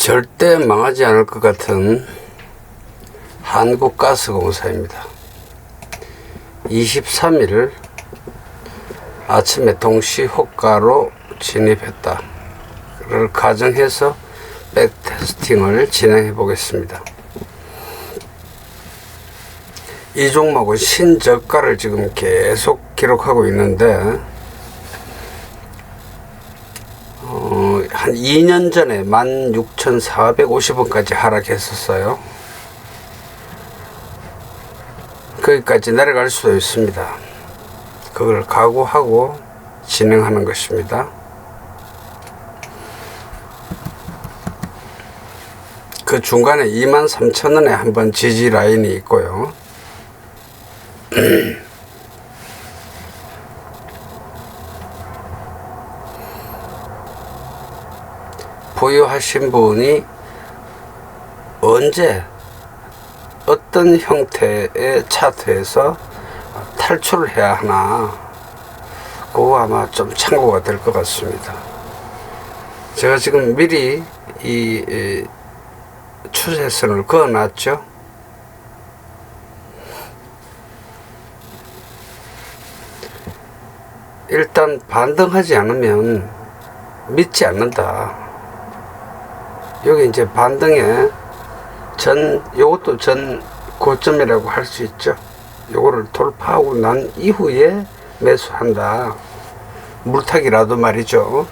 절대 망하지 않을 것 같은 한국가스공사입니다. 23일 아침에 동시 호가로 진입했다. 를 가정해서 백테스팅을 진행해 보겠습니다. 이 종목은 신저가를 지금 계속 기록하고 있는데 한 2년 전에 16,450원까지 하락했었어요. 거기까지 내려갈 수도 있습니다. 그걸 각오하고 진행하는 것입니다. 그 중간에 23,000원에 한번 지지 라인이 있고요. 보유하신 분이 언제 어떤 형태의 차트에서 탈출을 해야 하나 그거 아마 좀 참고가 될 것 같습니다. 제가 지금 미리 이, 이 추세선을 그어놨죠. 일단 반등하지 않으면 믿지 않는다. 여기 이제 반등에 전 요것도 전 고점이라고 할 수 있죠. 요거를 돌파하고 난 이후에 매수한다. 물타기라도 말이죠.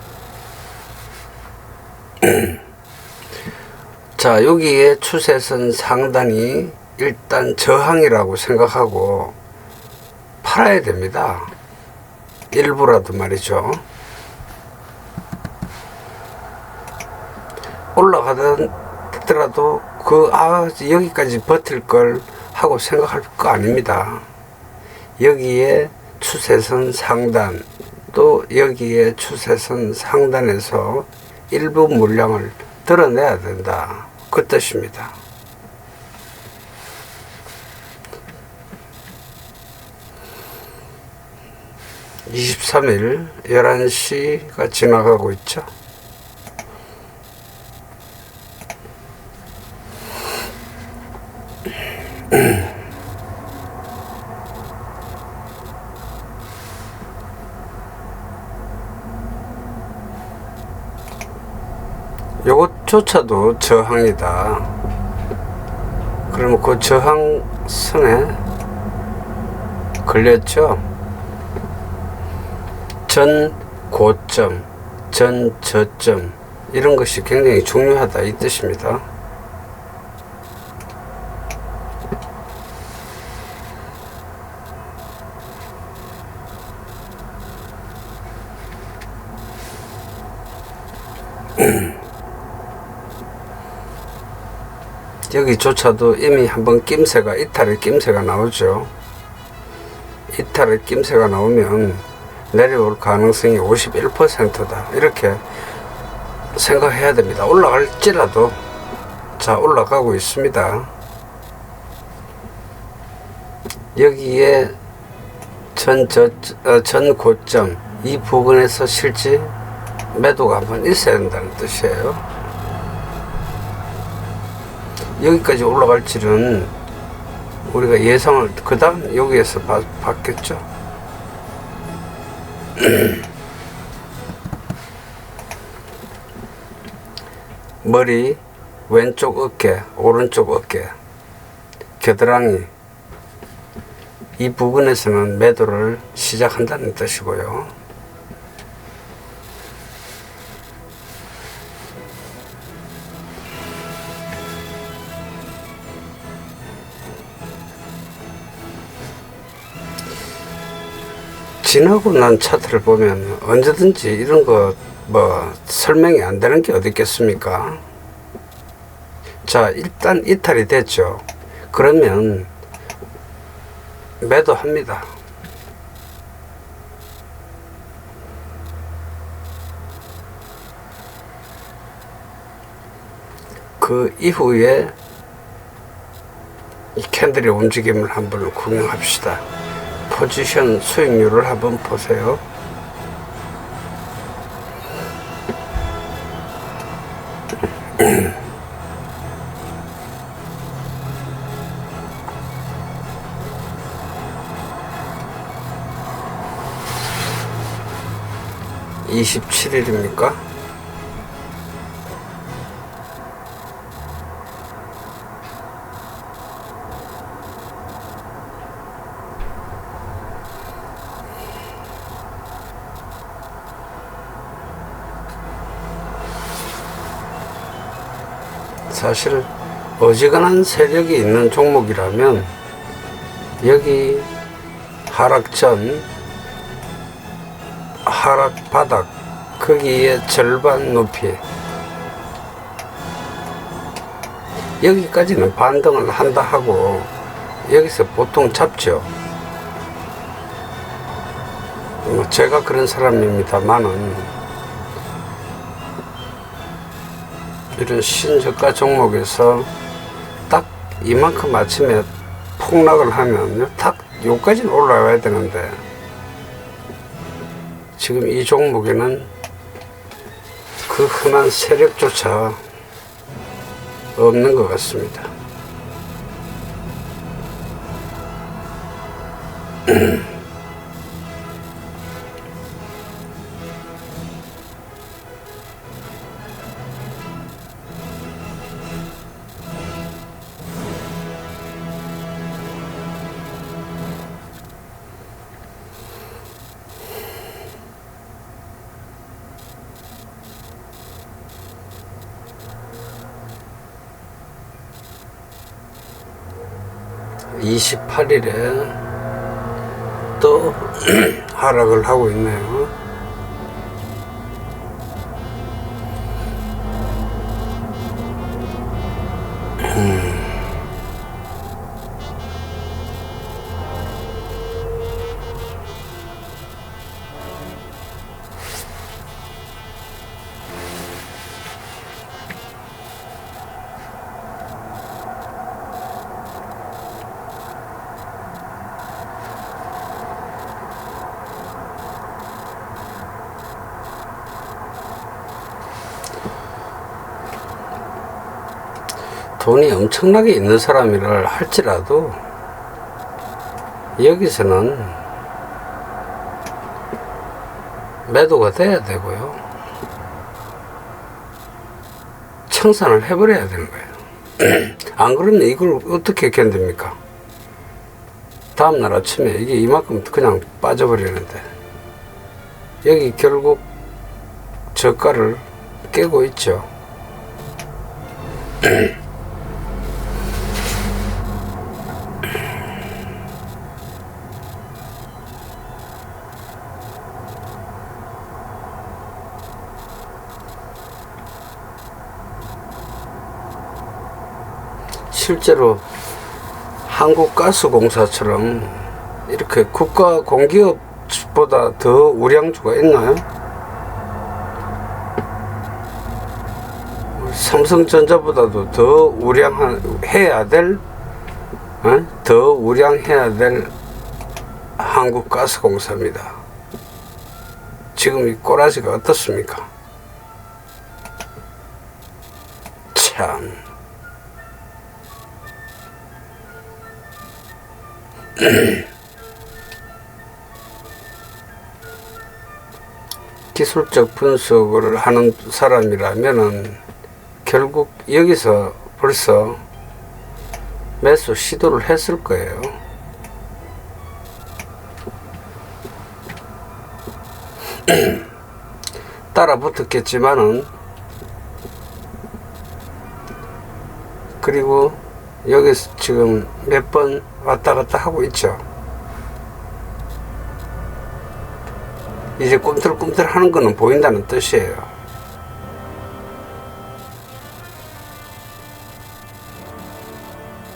자, 여기에 추세선 상단이 일단 저항이라고 생각하고 팔아야 됩니다. 일부라도 말이죠. 올라가더라도 그, 아, 여기까지 버틸 걸 하고 생각할 거 아닙니다. 여기에 추세선 상단, 또 여기에 추세선 상단에서 일부 물량을 드러내야 된다. 그 뜻입니다. (23일) (11시가) 지나가고 있죠 요것 조차도 저항이다. 그러면 그 저항선에 걸렸죠? 전 고점, 전 저점, 이런 것이 굉장히 중요하다. 이 뜻입니다. 여기조차도 이미 한번 낌새가 이탈의 낌새가 나오죠. 이탈의 낌새가 나오면 내려올 가능성이 51%다. 이렇게 생각해야 됩니다. 올라갈지라도 자 올라가고 있습니다. 여기에 전, 저, 어, 전 고점 이 부분에서 실제 매도가 한번 있어야 된다는 뜻이에요. 여기까지 올라갈지는 우리가 예상을 그 다음 여기에서 봐, 봤겠죠. 머리 왼쪽 어깨 오른쪽 어깨 겨드랑이 이 부분에서는 매도를 시작한다는 뜻이고요. 지나고 난 차트를 보면 언제든지 이런 거 뭐 설명이 안 되는 게 어디 있겠습니까? 자, 일단 이탈이 됐죠. 그러면 매도합니다. 그 이후에 이 캔들의 움직임을 한번 구경합시다. 포지션 수익률을 한번 보세요. 27일입니까? 사실 어지간한 세력이 있는 종목이라면 여기 하락 전 하락 바닥 거기에 절반 높이 여기까지는 반등을 한다 하고 여기서 보통 잡죠. 뭐 제가 그런 사람입니다만은 이런 신저가 종목에서 딱 이만큼 아침에 폭락을 하면 딱 여기까지는 올라와야 되는데 지금 이 종목에는 그 흔한 세력조차 없는 것 같습니다. 이십팔 일에 또 하락을 하고 있네요. 돈이 엄청나게 있는 사람이라 할지라도 여기서는 매도가 돼야 되고요. 청산을 해버려야 되는 거예요. 안 그러면 이걸 어떻게 견딥니까? 다음날 아침에 이게 이만큼 그냥 빠져버리는데 여기 결국 저가를 깨고 있죠. 실제로 한국가스공사처럼 이렇게 국가 공기업보다 더 우량주가 있나요? 삼성전자보다도 더 우량한 해야 될, 어? 더 우량해야 될 한국가스공사입니다. 지금 이 꼬라지가 어떻습니까? 참. 기술적 분석을 하는 사람이라면은 결국 여기서 벌써 매수 시도를 했을 거예요. 따라 붙었겠지만은 그리고 여기서 지금 몇 번 왔다 갔다 하고 있죠. 이제 꿈틀꿈틀 하는 거는 보인다는 뜻이에요.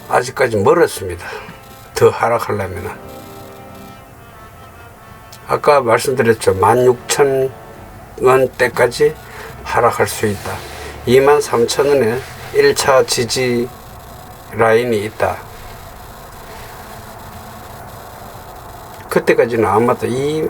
아직까지 멀었습니다. 더 하락하려면. 아까 말씀드렸죠. 16,000원대까지 하락할 수 있다. 23,000원에 1차 지지 라인이 있다. 그때까지는 아마도 이